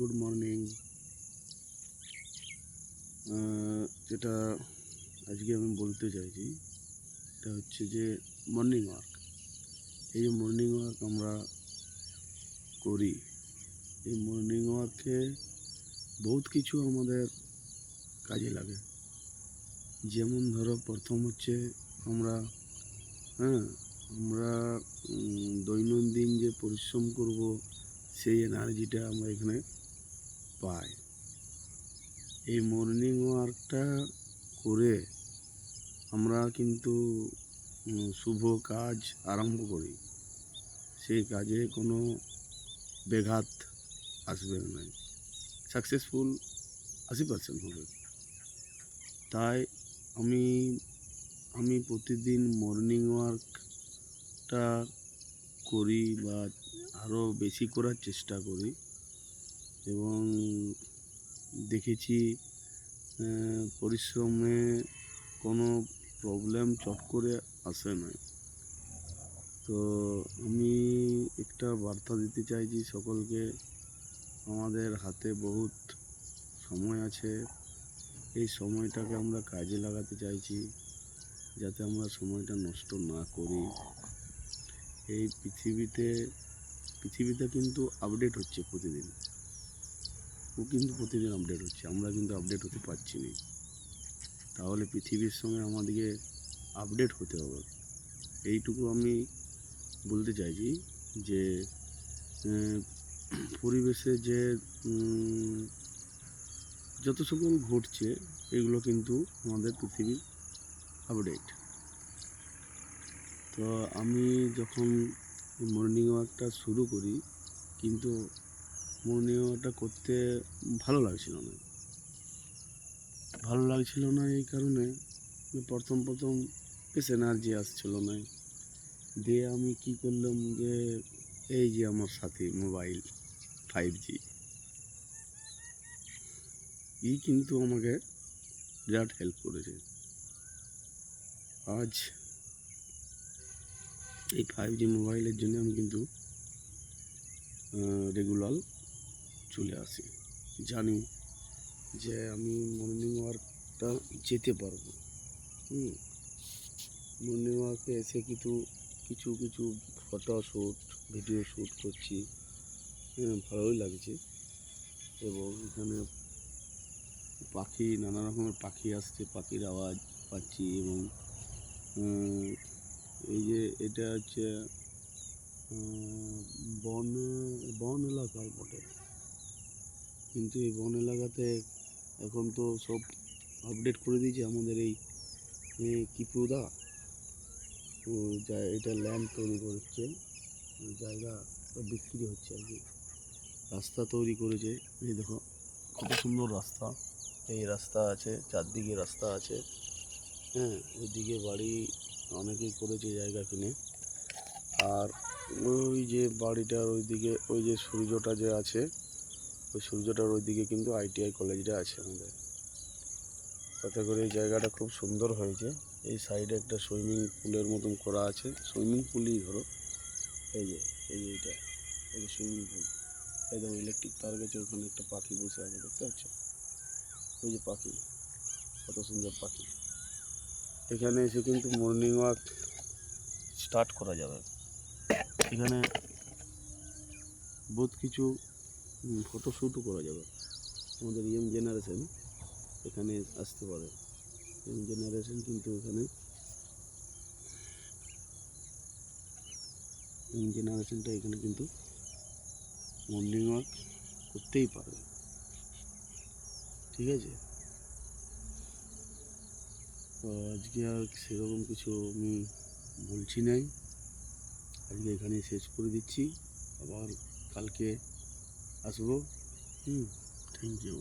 Good morning. যেটা আজকে আমি বলতে চাইছি, এটা হচ্ছে যে মর্নিং ওয়াক এই যে মর্নিং ওয়াক আমরা করি। এই মর্নিং ওয়াকে বহুত কিছু আমাদের কাজে লাগে। যেমন ধরো, প্রথম হচ্ছে আমরা হ্যাঁ আমরা দৈনন্দিন যে পরিশ্রম করব, সেই এনার্জিটা আমরা এখানে পাই এই মর্নিং ওয়ার্কটা করে আমরা কিন্তু শুভ কাজ আরম্ভ করি। সেই কাজে কোনো ব্যাঘাত আসবে না সাকসেসফুল আশি পার্সেন্ট হবে। তাই আমি আমি প্রতিদিন মর্নিং ওয়ার্কটা করি বা আরও বেশি করার চেষ্টা করি। এবং দেখেছি পরিশ্রমে কোনো প্রবলেম চট করে আসে না তো আমি একটা বার্তা দিতে চাইছি সকলকে। আমাদের হাতে বহুত সময় আছে। এই সময়টাকে আমরা কাজে লাগাতে চাইছি, যাতে আমরা সময়টা নষ্ট না করি। এই পৃথিবীতে পৃথিবীতে কিন্তু আপডেট হচ্ছে প্রতিদিন। ও কিন্তু প্রতিদিন আপডেট হচ্ছে, আমরা কিন্তু আপডেট হতে পারছি না। তাহলে পৃথিবীর সঙ্গে আমাদেরকে আপডেট হতে হবে। এইটুকু আমি বলতে চাইছি যে পরিবেশে যে যত সকল ঘটছে, এগুলো কিন্তু আমাদের পৃথিবীর আপডেট তো আমি যখন মর্নিং ওয়াকটা শুরু করি, কিন্তু মর্নিং ওয়াকটা করতে ভালো লাগছিল না। ভালো লাগছিল না এই কারণে প্রথম প্রথম বেশ এনার্জি আসছিল না। দিয়ে আমি কি করলাম যে, এই যে আমার সাথে মোবাইল ফাইভ জি ই কিন্তু আমাকে বিরাট হেল্প করেছে। আজ এই ফাইভ জি মোবাইলের জন্য আমি কিন্তু রেগুলার চলে আসি। জানি যে আমি মর্নিং ওয়ার্কটা যেতে পারব। হুম মর্নিং ওয়ার্কে এসে কিছু কিছু কিছু ফটো শ্যুট ভিডিও শ্যুট করছি। হ্যাঁ ভালোই লাগছে। এবং এখানে পাখি, নানা রকমের পাখি আসছে, পাখির আওয়াজ পাচ্ছি এবং এই যে এটা হচ্ছে বন বন এলাকায় বটে। কিন্তু এই বন এলাকাতে এখন তো সব আপডেট করে দিয়েছে আমাদের এই কিপুদা। ও যা, এটা ল্যান্ড তৈরি করছে। জায়গা বিক্রি হচ্ছে আর কি। রাস্তা তৈরি করেছে। এই দেখো, কত সুন্দর রাস্তা। এই রাস্তা আছে, চারদিকে রাস্তা আছে। হ্যাঁ ওইদিকে বাড়ি অনেকেই করেছে জায়গা কিনে। আর ওই যে বাড়িটার ওইদিকে, ওই যে সূর্যটা যে আছে ওই সূর্যটার ওইদিকে কিন্তু আইটিআই কলেজটা আছে আমাদের। তাতে করে এই জায়গাটা খুব সুন্দর হয়েছে। এই সাইডে একটা সুইমিং পুলের মতন করা আছে। সুইমিং পুলই ধরো। এই যে এই যে এইটা এই যে সুইমিং পুল। এই দেখো ইলেকট্রিক তার গেছে ওখানে একটা পাখি বসে আছে, দেখতে পাচ্ছ? ওই যে পাখি। কত সুন্দর পাখি। এখানে এসে কিন্তু মর্নিং ওয়াক স্টার্ট করা যাবে। এখানে বহুত কিছু ফটোশ্যুটও করা যাবে। আমাদের ইয়ং জেনারেশন এখানে আসতে পারে। ইয়ং জেনারেশন কিন্তু এখানে ইয়ং জেনারেশনটা এখানে কিন্তু মর্নিং ওয়াক করতেই পারে ঠিক আছে? তো আজকে আর সেরকম কিছু আমি বলছি নাই। আজকে এখানে শেষ করে দিচ্ছি। আবার কালকে আসব হুম থ্যাংক ইউ